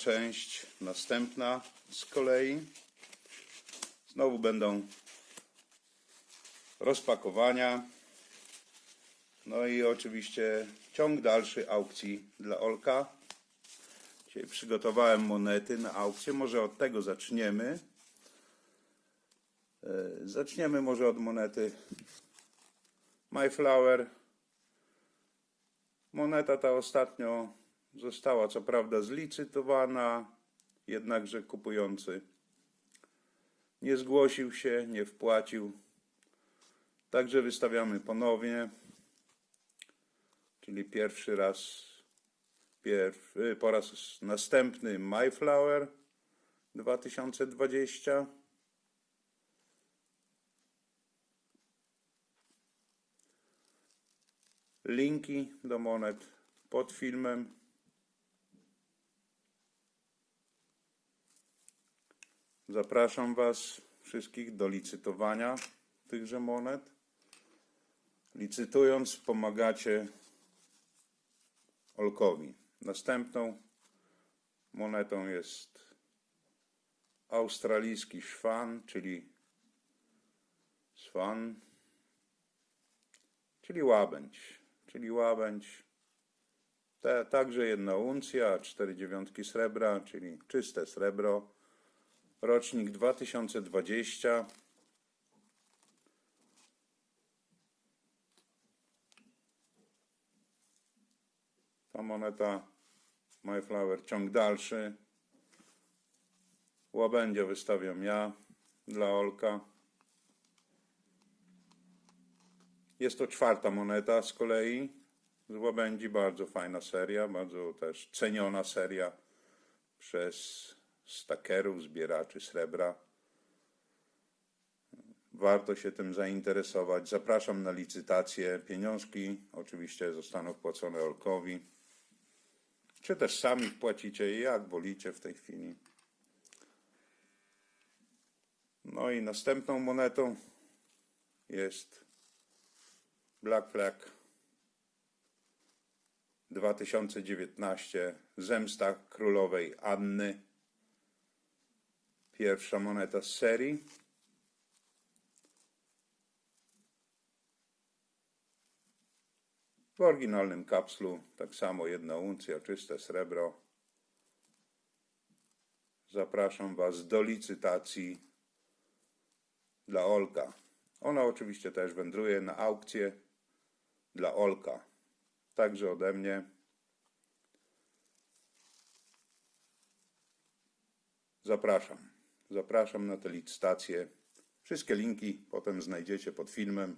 Część, następna z kolei. Znowu będą rozpakowania. No i oczywiście ciąg dalszy aukcji dla Olka. Dzisiaj przygotowałem monety na aukcję. Może od tego zaczniemy. E, Zaczniemy może od monety Mayflower. Moneta ta ostatnio została co prawda zlicytowana, jednakże kupujący nie zgłosił się, nie wpłacił. Także wystawiamy ponownie, czyli pierwszy raz, po raz następny Mayflower 2020. Linki do monet pod filmem. Zapraszam Was wszystkich do licytowania tychże monet. Licytując, pomagacie Olkowi. Następną monetą jest australijski szwan, czyli szwan, czyli łabędź, czyli łabędź. Te, także jedna uncja, cztery dziewiątki srebra, czyli czyste srebro. Rocznik 2020. Ta moneta Mayflower ciąg dalszy. Łabędzia wystawiam ja dla Olka. Jest to czwarta moneta z kolei z łabędzi. Bardzo fajna seria, bardzo też ceniona seria przez stakerów, zbieraczy srebra. Warto się tym zainteresować. Zapraszam na licytację. Pieniążki oczywiście zostaną wpłacone Olkowi. Czy też sami wpłacicie, jak wolicie w tej chwili. No i następną monetą jest Black Flag 2019 Zemsta Królowej Anny. Pierwsza moneta z serii. W oryginalnym kapslu tak samo jedna uncja, czyste srebro. Zapraszam Was do licytacji dla Olka. Ona oczywiście też wędruje na aukcję dla Olka. Także ode mnie. Zapraszam. Zapraszam na tę licytację. Wszystkie linki potem znajdziecie pod filmem,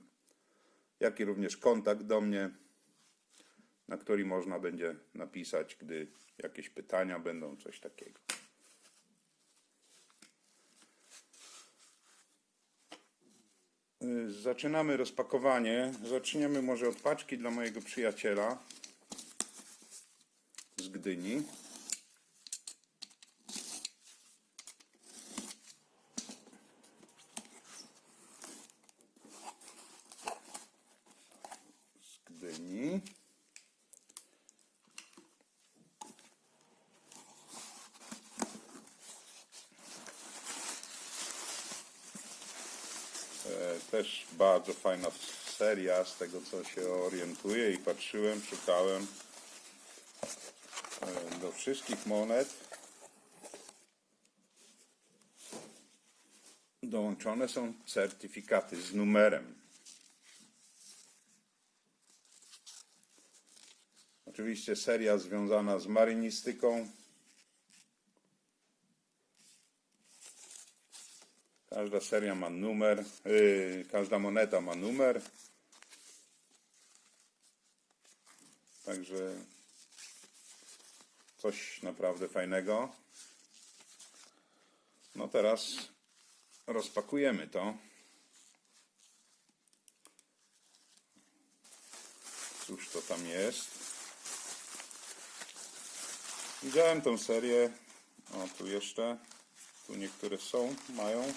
jak i również kontakt do mnie, na który można będzie napisać, gdy jakieś pytania będą, coś takiego. Zaczynamy rozpakowanie. Zaczniemy może od paczki dla mojego przyjaciela z Gdyni. Z Gdyni. E, Też bardzo fajna seria, z tego co się orientuję i patrzyłem, szukałem e, do wszystkich monet. Dołączone są certyfikaty z numerem. Oczywiście seria związana z marynistyką. Każda seria ma numer, yy, każda moneta ma numer. Także coś naprawdę fajnego. No teraz rozpakujemy to. Cóż to tam jest? Widziałem tą serię. O, tu jeszcze. Tu niektóre są, mają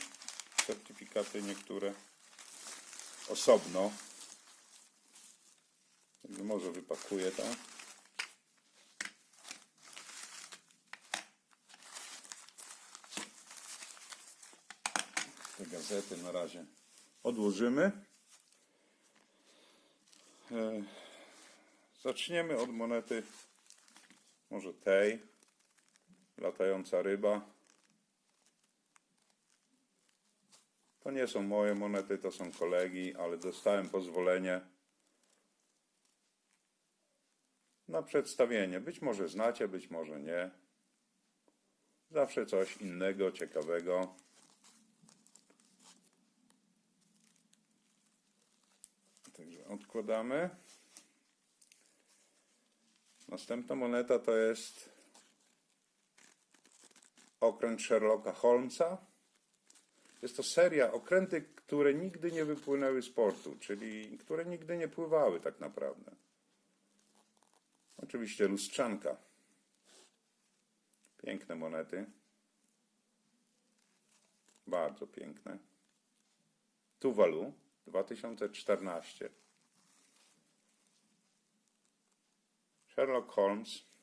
certyfikaty niektóre osobno. Może wypakuję tam. Te gazety na razie odłożymy. E, zaczniemy od monety może tej, latająca ryba. To nie są moje monety, to są kolegi, ale dostałem pozwolenie na przedstawienie. Być może znacie, być może nie. Zawsze coś innego, ciekawego. Także odkładamy. Następna moneta to jest okręt Sherlocka Holmesa. Jest to seria okręty, które nigdy nie wypłynęły z portu, czyli które nigdy nie pływały tak naprawdę. Oczywiście lustrzanka. Piękne monety. Bardzo piękne. Tuvalu 2014. Sherlock Holmes.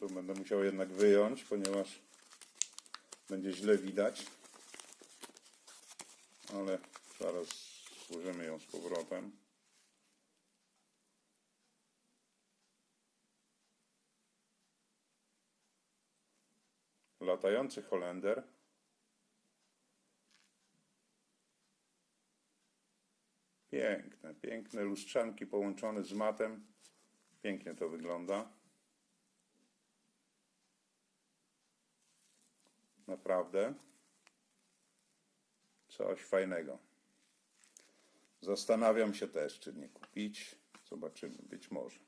To będę musiał jednak wyjąć, ponieważ będzie źle widać. Ale zaraz włożymy ją z powrotem. Latający Holender. Piękne, piękne lustrzanki połączone z matem. Pięknie to wygląda. Naprawdę. Coś fajnego. Zastanawiam się też, czy nie kupić. Zobaczymy, być może.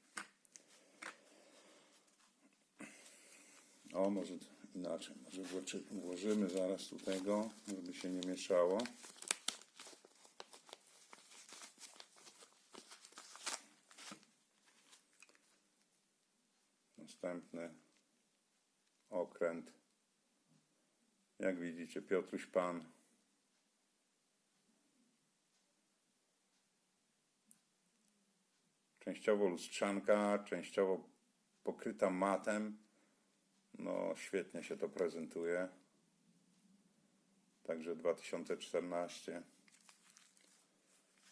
O, może inaczej. Może włożymy zaraz tu tego, żeby się nie mieszało. Następny okręt. Widzicie, Piotruś Pan. Częściowo lustrzanka, częściowo pokryta matem. No, świetnie się to prezentuje. Także 2014.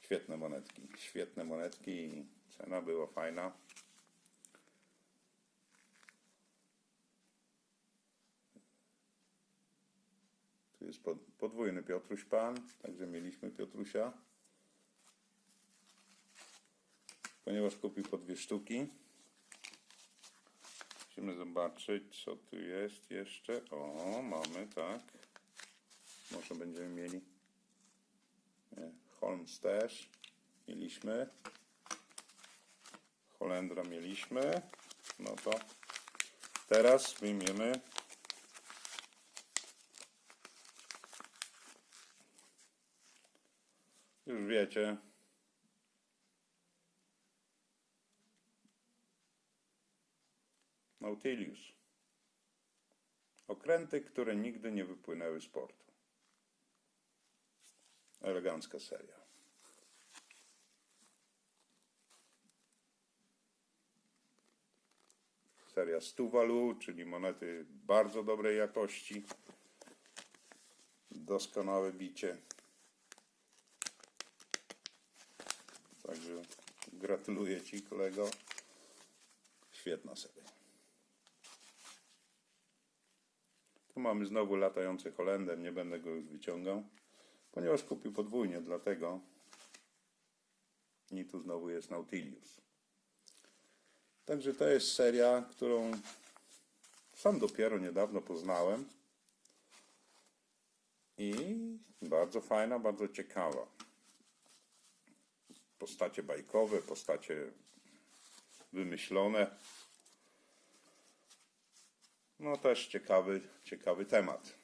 Świetne monetki. Świetne monetki cena była fajna. Jest pod- podwójny Piotruś Pan, także mieliśmy Piotrusia. Ponieważ kupił po dwie sztuki. Musimy zobaczyć, co tu jest jeszcze. O, mamy, tak. Może będziemy mieli. Nie, Holmes też mieliśmy. Holendra mieliśmy. No to teraz wyjmiemy Już wiecie. Nautilus. Okręty, które nigdy nie wypłynęły z portu. Elegancka seria. Seria Stuvalu, czyli monety bardzo dobrej jakości. Doskonałe bicie. Także gratuluję Ci, kolego. Świetna seria. Tu mamy znowu latający Holender. Nie będę go już wyciągał, ponieważ kupił podwójnie, dlatego. I tu znowu jest Nautilus. Także to jest seria, którą sam dopiero niedawno poznałem. I bardzo fajna, bardzo ciekawa postacie bajkowe, postacie wymyślone. No też ciekawy, ciekawy temat.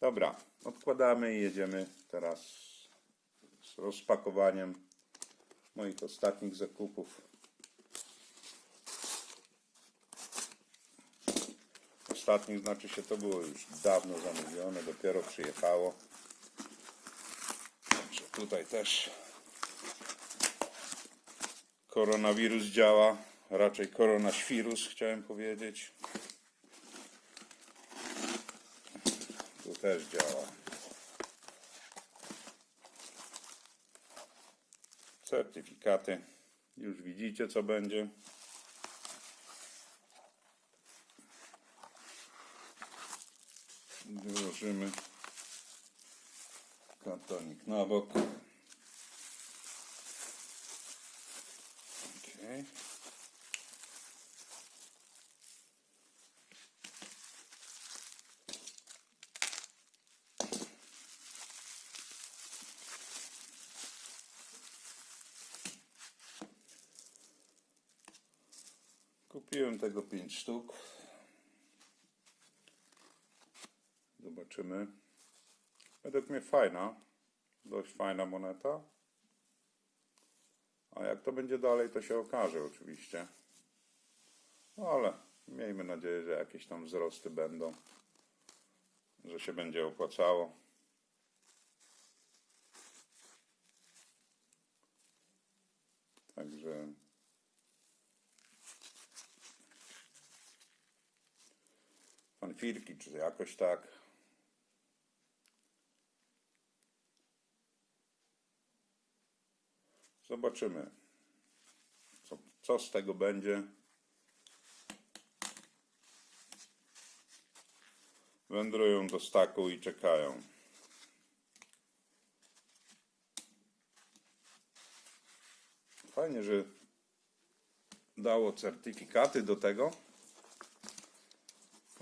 Dobra, odkładamy i jedziemy teraz z rozpakowaniem moich ostatnich zakupów. Ostatnich znaczy się to było już dawno zamówione, dopiero przyjechało. Także tutaj też koronawirus działa, raczej koronaświrus chciałem powiedzieć. Tu też działa. Certyfikaty. Już widzicie co będzie. Wyłożymy kartonik na bok. Okay. Kupiłem tego 5 sztuk. Zobaczymy. Według mnie fajna. Dość fajna moneta. A jak to będzie dalej, to się okaże oczywiście. No ale miejmy nadzieję, że jakieś tam wzrosty będą. Że się będzie opłacało. Także fanfirki, czy jakoś tak. Zobaczymy, co, co z tego będzie. Wędrują do staku i czekają. Fajnie, że dało certyfikaty do tego.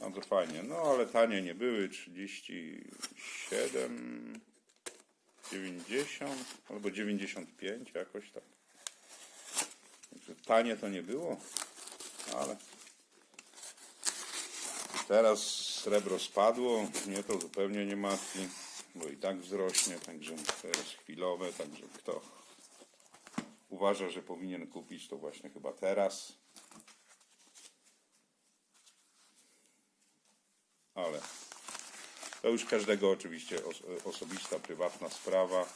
Bardzo fajnie. No ale tanie nie były. 37, 90 albo 95 jakoś tak. Tanie to nie było, ale teraz srebro spadło. Mnie to zupełnie nie martwi, bo i tak wzrośnie, także to jest chwilowe, także kto uważa, że powinien kupić, to właśnie chyba teraz. ale to już każdego oczywiście os osobista, prywatna sprawa.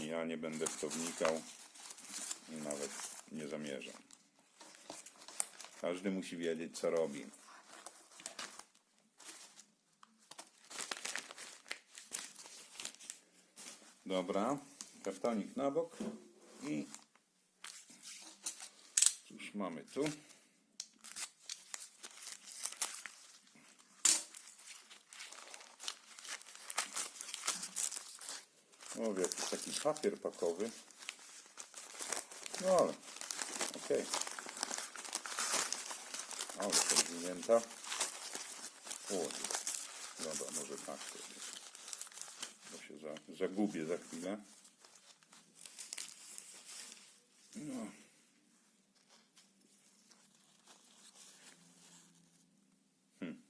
Ja nie będę w to wnikał i nawet nie zamierzam. Każdy musi wiedzieć, co robi. Dobra, kartonik na bok i cóż mamy tu? O, jakiś taki papier pakowy. No ale, okej. Ale podwinięta. O, dobra, może tak jest. Bo się za, zagubię za chwilę. No. Hmm.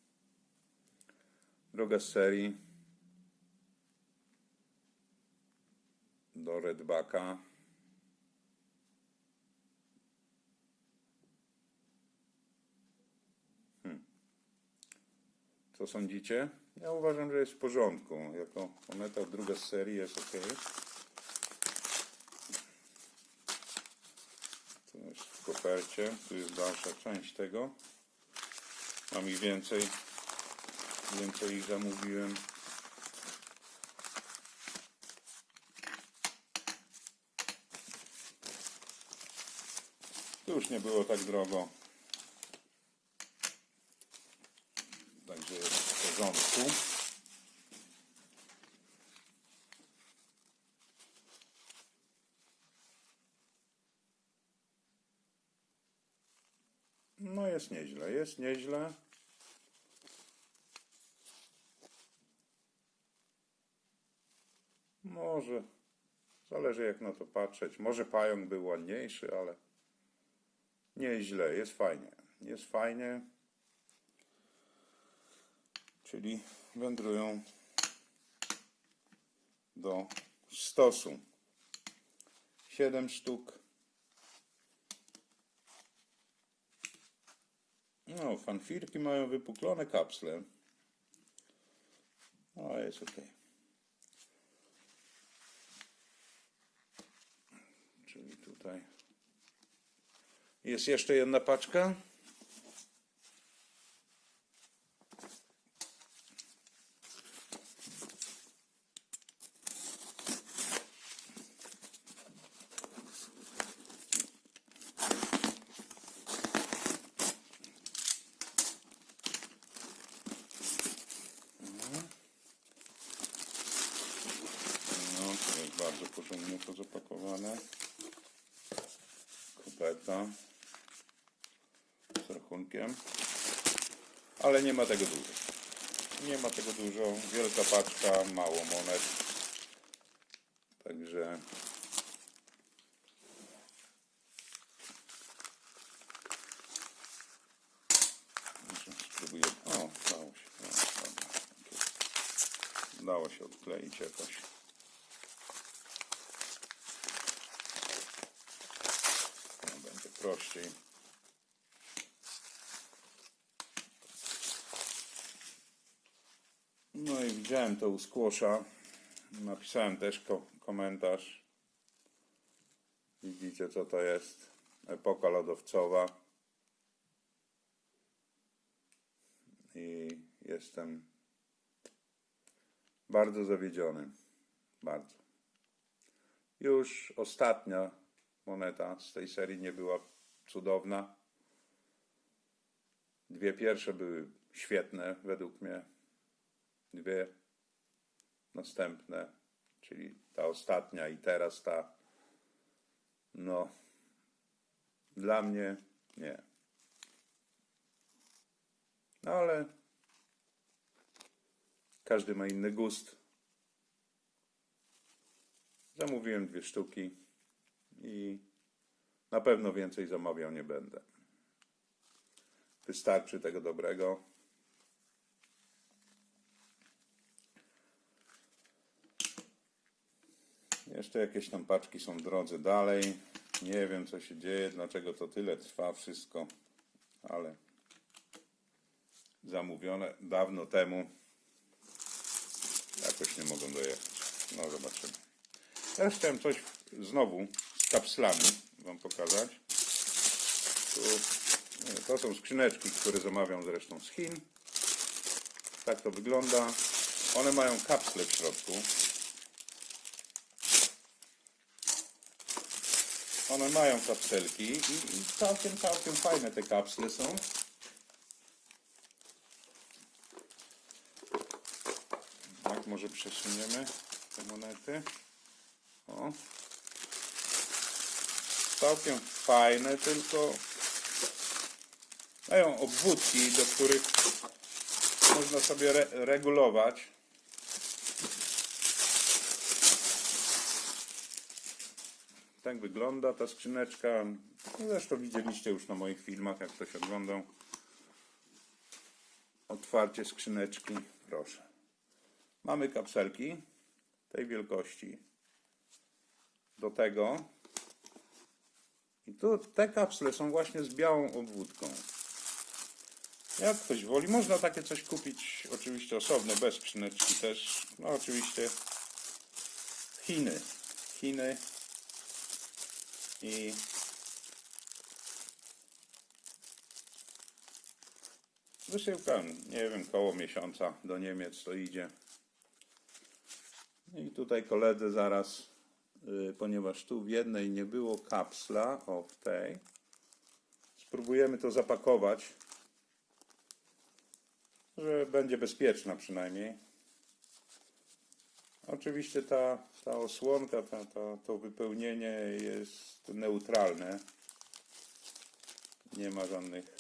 Droga z serii. Do Redbacka. Hmm. Co sądzicie? Ja uważam, że jest w porządku. Jako moneta druga z serii jest ok. Tu jest w kopercie. Tu jest dalsza część tego. Mam ich więcej. Więcej ich zamówiłem. Już nie było tak drogo. Także jest w porządku. No jest nieźle, jest nieźle. Może, zależy jak na to patrzeć. Może pająk był ładniejszy, ale nieźle, jest fajnie. Jest fajnie. Czyli wędrują do stosu. 7 sztuk. No, fanfirki mają wypuklone kapsle. No, jest ok. Czyli tutaj Jest jeszcze jedna paczka. No, to jest bardzo porządnie to zapakowane. Kopeta z rachunkiem. Ale nie ma tego dużo. Nie ma tego dużo. Wielka paczka, mało monet. Także spróbuję. O, dało się. O, dobra. Dało się odkleić jakoś. No, będzie prościej. No i widziałem to u Skłosza. Napisałem też ko- komentarz. Widzicie co to jest? Epoka lodowcowa. I jestem bardzo zawiedziony. Bardzo. Już ostatnia moneta z tej serii nie była cudowna. Dwie pierwsze były świetne według mnie. Dwie następne, czyli ta ostatnia i teraz ta. No, dla mnie nie. No ale każdy ma inny gust. Zamówiłem dwie sztuki i na pewno więcej zamawiał nie będę. Wystarczy tego dobrego. Jeszcze jakieś tam paczki są w drodze dalej. Nie wiem co się dzieje, dlaczego to tyle trwa wszystko, ale zamówione dawno temu. Jakoś nie mogą dojechać. No zobaczymy. Teraz chciałem coś znowu z kapslami Wam pokazać. Tu, to są skrzyneczki, które zamawiam zresztą z Chin. Tak to wygląda. One mają kapsle w środku. One mają kapselki i, i całkiem, całkiem fajne te kapsle są. Tak, może przesuniemy te monety. O. Całkiem fajne, tylko mają obwódki, do których można sobie re regulować. Tak wygląda ta skrzyneczka. Zresztą widzieliście już na moich filmach, jak ktoś oglądał. Otwarcie skrzyneczki, proszę. Mamy kapselki tej wielkości. Do tego. I tu te kapsle są właśnie z białą obwódką. Jak ktoś woli, można takie coś kupić, oczywiście osobne, bez skrzyneczki też. No oczywiście Chiny. Chiny i wysyłka, nie wiem, koło miesiąca do Niemiec to idzie. I tutaj koledzy zaraz, y, ponieważ tu w jednej nie było kapsla, o w tej, spróbujemy to zapakować, że będzie bezpieczna przynajmniej. Oczywiście ta, ta osłonka, ta, ta, to wypełnienie jest neutralne. Nie ma żadnych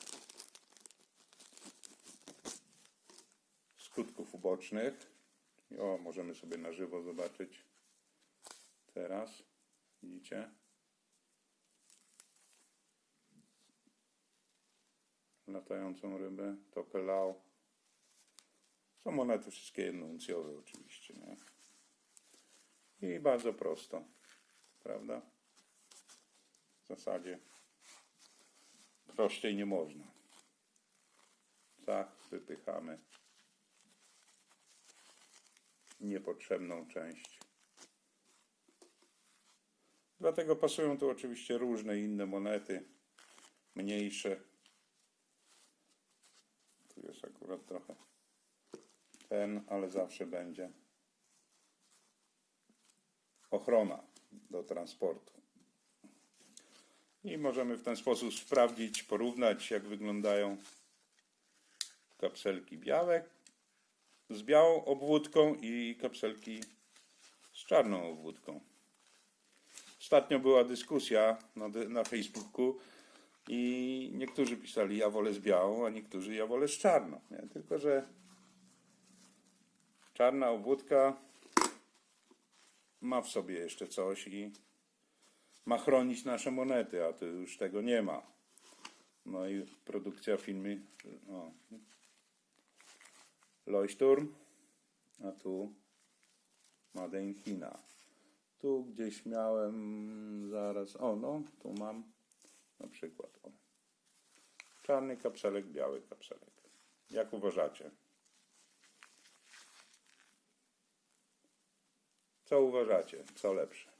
skutków ubocznych. O, możemy sobie na żywo zobaczyć teraz. Widzicie? Latającą rybę, tokelał. Są monety wszystkie jednouncjowe oczywiście, nie? I bardzo prosto, prawda? W zasadzie prościej nie można. Tak, wypychamy niepotrzebną część. Dlatego pasują tu oczywiście różne inne monety. mniejsze. Tu jest akurat trochę ten, ale zawsze będzie ochrona do transportu. I możemy w ten sposób sprawdzić, porównać, jak wyglądają kapselki białe z białą obwódką i kapselki z czarną obwódką. Ostatnio była dyskusja na, na Facebooku i niektórzy pisali ja wolę z białą, a niektórzy ja wolę z czarną. Nie? Tylko, że czarna obwódka ma w sobie jeszcze coś i ma chronić nasze monety, a tu już tego nie ma. No i produkcja filmy o, Leuchtturm, a tu Made in China. Tu gdzieś miałem zaraz, o no, tu mam na przykład o. czarny kapselek, biały kapselek. Jak uważacie? Co uważacie? Co lepsze?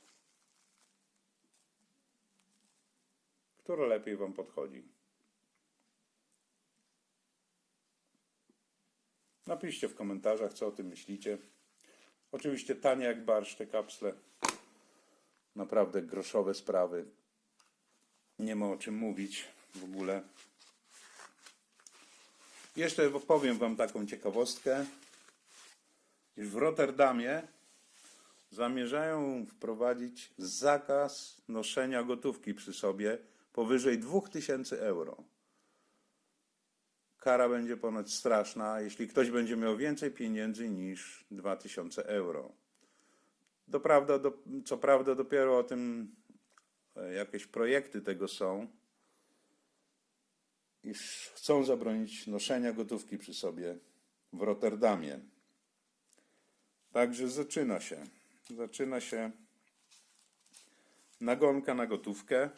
Które lepiej Wam podchodzi? Napiszcie w komentarzach, co o tym myślicie. Oczywiście tanie jak barsz te kapsle. Naprawdę groszowe sprawy. Nie ma o czym mówić w ogóle. Jeszcze powiem Wam taką ciekawostkę, w Rotterdamie zamierzają wprowadzić zakaz noszenia gotówki przy sobie powyżej 2000 euro. Kara będzie ponoć straszna, jeśli ktoś będzie miał więcej pieniędzy niż 2000 euro. Doprawda, do, co prawda, dopiero o tym e, jakieś projekty tego są, iż chcą zabronić noszenia gotówki przy sobie w Rotterdamie. Także zaczyna się. Zaczyna się nagonka na gotówkę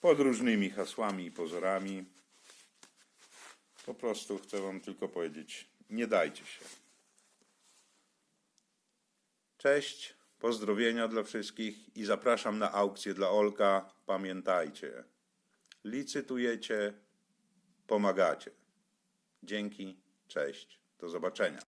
pod różnymi hasłami i pozorami. Po prostu chcę Wam tylko powiedzieć, nie dajcie się. Cześć, pozdrowienia dla wszystkich i zapraszam na aukcję dla Olka. Pamiętajcie, licytujecie, pomagacie. Dzięki, cześć, do zobaczenia.